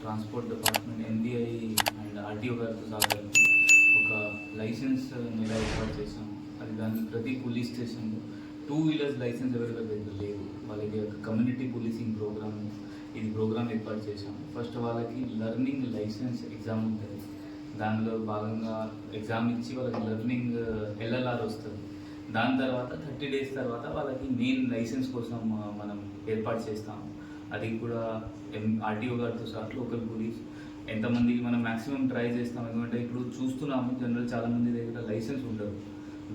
Transport department MBI and RTO గారితో సహకారం ఒక లైసెన్స్ మీద ఏర్పాటు చేశాము అది దాన్ని ప్రతి పోలీస్ స్టేషన్లో టూ వీలర్స్ లైసెన్స్ ఎవరికైతే దగ్గర లేవు వాళ్ళకి ఒక కమ్యూనిటీ పోలీసింగ్ ప్రోగ్రామ్ ఇది ప్రోగ్రామ్ ఏర్పాటు చేశాము ఫస్ట్ వాళ్ళకి లర్నింగ్ లైసెన్స్ ఎగ్జామ్ ఉంటుంది. దానిలో భాగంగా ఎగ్జామ్ ఇచ్చి వాళ్ళకి లెర్నింగ్ ఎల్ఎల్ఆర్ వస్తుంది. దాని తర్వాత థర్టీ డేస్ తర్వాత వాళ్ళకి మెయిన్ లైసెన్స్ కోసం మనం ఏర్పాటు చేస్తాము అది కూడా ఎం ఆర్టీఓ గారితో సహా లోకల్ పోలీస్ ఎంతమందికి మనం మ్యాక్సిమం ట్రై చేస్తాం. ఎందుకంటే ఇప్పుడు చూస్తున్నాము జనరల్ చాలా మంది దగ్గర లైసెన్స్ ఉండదు.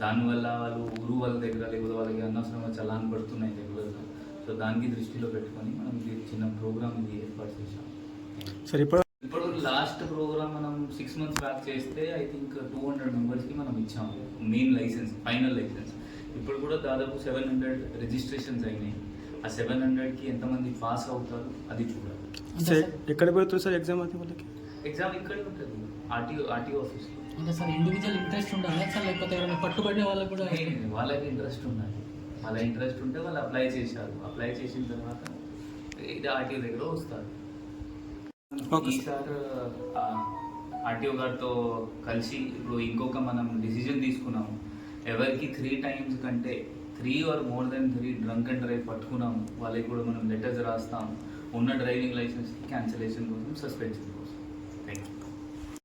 దానివల్ల వాళ్ళు ఊరు వాళ్ళ దగ్గర లేకపోతే వాళ్ళకి అనవసరంగా చలాన్ పడుతున్నాయి రెగ్యులర్గా సో దానికి దృష్టిలో పెట్టుకొని మనం ఇది చిన్న ప్రోగ్రామ్ ఇది ఏర్పాటు చేశాం. సార్ ఇప్పుడు ఇప్పుడు లాస్ట్ ప్రోగ్రామ్ మనం సిక్స్ మంత్స్ బ్యాక్ చేస్తే ఐ థింక్ టూ హండ్రెడ్ మెంబర్స్కి మనం ఇచ్చాము. మెయిన్ లైసెన్స్ ఫైనల్ లైసెన్స్ ఇప్పుడు కూడా దాదాపు సెవెన్ హండ్రెడ్ రిజిస్ట్రేషన్స్ అయినాయి. ఆ సెవెన్ హండ్రెడ్కి ఎంతమంది పాస్ అవుతారు అది చూడాలి. సార్ ఎక్కడ పెడుతుంది సార్ ఎగ్జామ్ అది వాళ్ళకి? ఎగ్జామ్ ఇక్కడే ఉంటుంది ఆర్టీఓ ఆర్టీఓ ఆఫీస్లో అంటే సార్ ఇండివిజువల్ ఇంట్రెస్ట్ ఉండాలి సార్ లేకపోతే ఎవరైనా పట్టుబడిన వాళ్ళకి కూడా? వాళ్ళకి ఇంట్రెస్ట్ ఉండాలి. వాళ్ళ ఇంట్రెస్ట్ ఉంటే వాళ్ళు అప్లై చేశారు. అప్లై చేసిన తర్వాత ఇది ఆర్టీఓ దగ్గర వస్తారు. ఈసారి ఆర్టీఓ గారితో కలిసి ఇప్పుడు ఇంకొక మనం డిసిజన్ తీసుకున్నాము. ఎవరికి త్రీ టైమ్స్ కంటే three or more than three drunk and drive పట్టుకున్నాము. వాళ్ళకి కూడా మనం లెటర్స్ రాస్తాం. ఉన్న డ్రైవింగ్ లైసెన్స్కి క్యాన్సిలేషన్ కోసం సస్పెన్షన్ కోసం. Thank you